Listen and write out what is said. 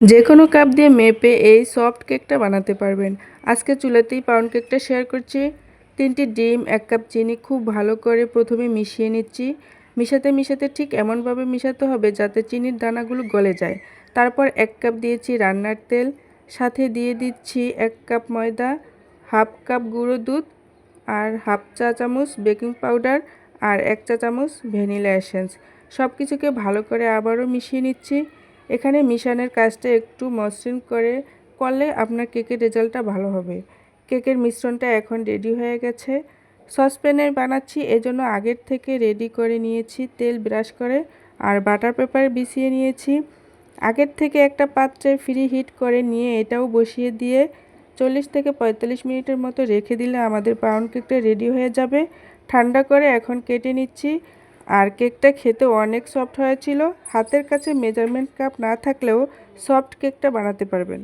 যে কোনো কাপ দিয়ে মেপে এই সফট কেকটা বানাতে পারবেন। আজকে চুলাতেই পাউন্ড কেকটা শেয়ার করছি। তিনটি ডিম, এক কাপ চিনি খুব ভালো করে প্রথমে মিশিয়ে নিচ্ছি। মিশাতে মিশাতে ঠিক এমনভাবে মিশাতে হবে যাতে চিনির দানাগুলো গলে যায়। তারপর এক কাপ দিয়েছি রান্নার তেল। সাথে দিয়ে দিচ্ছি এক কাপ ময়দা, হাফ কাপ গুঁড়ো দুধ আর হাফ চা চামচ বেকিং পাউডার আর এক চা চামচ ভ্যানিলা এসেন্স। সব কিছুকে ভালো করে আবারও মিশিয়ে নিচ্ছি। এখানে মিশানের কাজটা একটু মসৃণ করে করলে আপনার কেকের রেজাল্টটা ভালো হবে। কেকের মিশ্রণটা এখন রেডি হয়ে গেছে। সসপ্যানে বানাচ্ছি, এজন্য আগের থেকে রেডি করে নিয়েছি, তেল ব্রাশ করে, আর বাটার পেপার বিছিয়ে নিয়েছি। আগের থেকে একটা পাত্রে ফ্রি হিট করে নিয়ে এটাও বসিয়ে দিয়ে চল্লিশ থেকে পঁয়তাল্লিশ মিনিটের মতো রেখে দিলে আমাদের পাউন্ড কেকটা রেডি হয়ে যাবে। ঠান্ডা করে এখন কেটে নিচ্ছি। আর কেকটা খেতে অনেক সফট হয়েছিল। হাতের কাছে মেজারমেন্ট কাপ না থাকলেও সফট কেকটা বানাতে পারবেন।